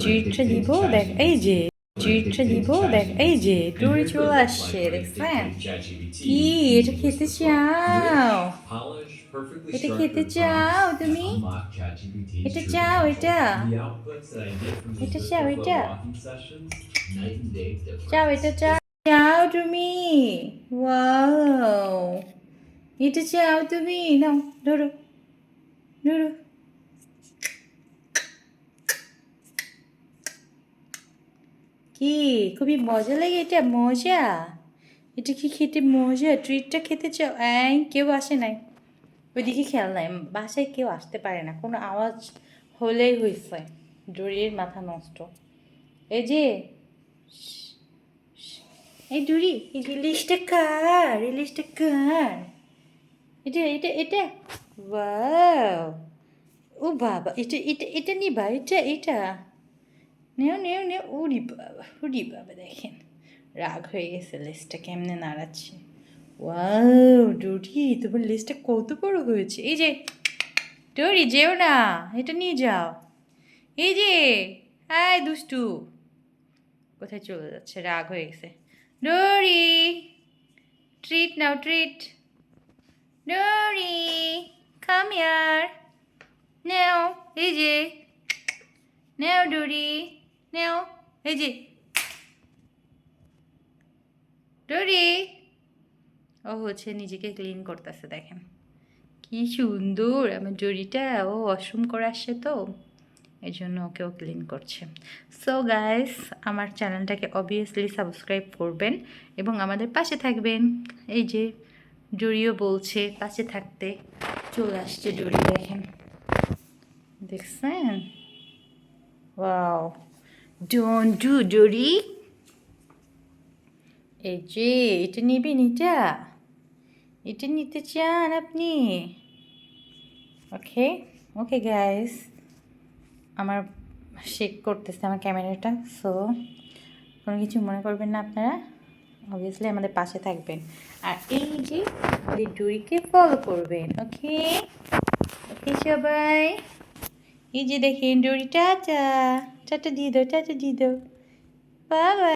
ট্রিটটা দিব দেখ এই যে ট্রিটটা দিব দেখ এই যে টুরি চলে আসছে দেখছেন কি এটা খেতে চাও এটা খেতে চাও তুমি এটা চাও এটা এটা চাও এটা চাও এটা চাও চাও তুমি ওয়াও এটা চাও তুমি নাও ধরো ধরো কি? খুবই মজা লাগে এটা, মজা? এটা কি খেতে মজা? ট্রিটটা খেতে চাও? এই, কেউ আসে নাই। ওইদিকে খেয়াল নাই। বাসায় কেউ আসতে পারে না। কোনো আওয়াজ হলেই হয়েছে ডুরির মাথা নষ্ট। এই যে, এই ডুরি, এই ইলিশটা কার? ইলিশটা কার? এটা এটা এটা? ও বাবা, এটা এটা এটা নিবা, এটা এটা? নেও নেও নেও উড়ি বাবা উড়ি বাবা দেখেন রাগ হয়ে গেছে লিস্টটা কেমনে নাড়াচ্ছে ওয়াও ডুরি তোমার লিস্টটা কত বড় হয়েছে এই যে ডরি যেও না এটা নিয়ে যাও এই যে হাই দুষ্টু কোথায় চলে যাচ্ছে রাগ হয়ে গেছে ডরি ট্রিট নাও ট্রিট ডরি কাম নেও এই যে নেও ডরি নেও, এই যে। ডরি। ও হচ্ছে নিজেকে ক্লিন করতেছে, দেখেন। কি সুন্দর, আমার ডরিটা, ও ওয়াশরুম করে আসছে তো। এই জন্য ওকেও ক্লিন করছে। সো গাইস আমার চ্যানেলটাকে অবভিয়াসলি সাবস্ক্রাইব করবেন এবং আমাদের পাশে থাকবেন। এই যে, ডরিও বলছে, পাশে থাকতে চলে আসছে ডরি, দেখেন। দেখছেন? ওয়াও ডোন্ট ডু ডরি এই যে, এটা নিবেন এটা এটা নিতে চান আপনি? ওকে ওকে গাইস আমার শেক করতেছে আমার ক্যামেরাটা সো কোনো কিছু মনে করবেন না আপনারা। অবভিয়াসলি আমাদের পাশে থাকবেন। আর এই যে ডুরিকে ফলো করবেন ওকে ওকে সবাই। এই যে দেখেন ডুরি টাটা টাটা দিয়ে দাও টাটা দিয়ে বাবা।